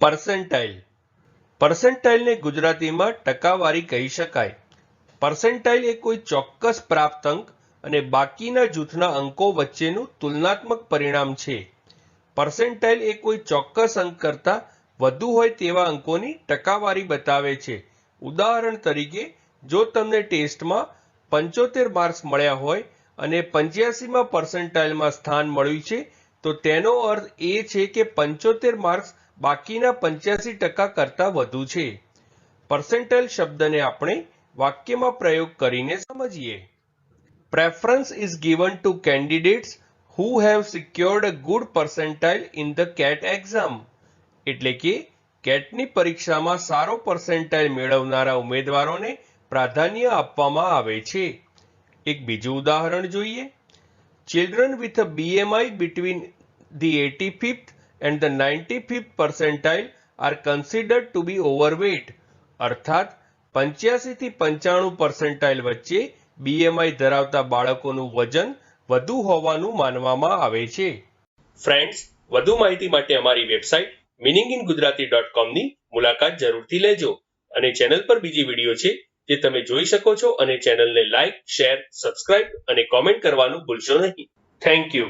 Percentile પર્સન્ટાઇલને ગુજરાતીમાં ટકાવારી કહી શકાય. પર્સેન્ટાઇલ એ કોઈ ચોક્કસ પ્રાપ્તાંક અને બાકીના જૂથના અંકો વચ્ચેનું તુલનાત્મક પરિણામ છે. પર્સન્ટાઇલ એ કોઈ ચોક્કસ અંક કરતાં વધુ હોય તેવા અંકોની ટકાવારી બતાવે છે. ઉદાહરણ તરીકે, જો તમને ટેસ્ટમાં પંચોતેર માર્ક્સ મળ્યા હોય અને પંચ્યાસીમાં પર્સેન્ટાઇલમાં સ્થાન મળ્યું છે, તો તેનો અર્થ એ છે કે પંચોતેર માર્ક્સ બાકીના પંચ્યાસી ટકા કરતાં વધુ છે. પર્સેન્ટાઇલ શબ્દને આપણે વાક્યમાં પ્રયોગ કરીને સમજીએ. Preference is given to candidates who have secured a good percentile in the CAT exam એટલે કે કેટની પરીક્ષામાં સારો પર્સેન્ટાઇલ મેળવનારા ઉમેદવારોને પ્રાધાન્ય આપવામાં આવે છે. એક બીજું ઉદાહરણ જોઈએ. Children with a BMI between the eighty fifth and the ninety fifth percentile are considered to be overweight અર્થાત પંચ્યાસી થી પંચાણું પર્સન્ટાઇલ વચ્ચે બીએમઆઈ ધરાવતા બાળકોનું વજન વધુ હોવાનું માનવામાં આવે છે. ફ્રેન્ડ્સ વધુ માહિતી માટે અમારી website meaning in Gujarati dot કોમની મુલાકાત જરૂરથી લેજો અને ચેનલ પર બીજી વીડિયો છે જે તમે જોઈ શકો છો અને ચેનલને લાઇક શેર સબસ્ક્રાઇબ અને કોમેન્ટ કરવાનું ભૂલશો નહીં. Thank you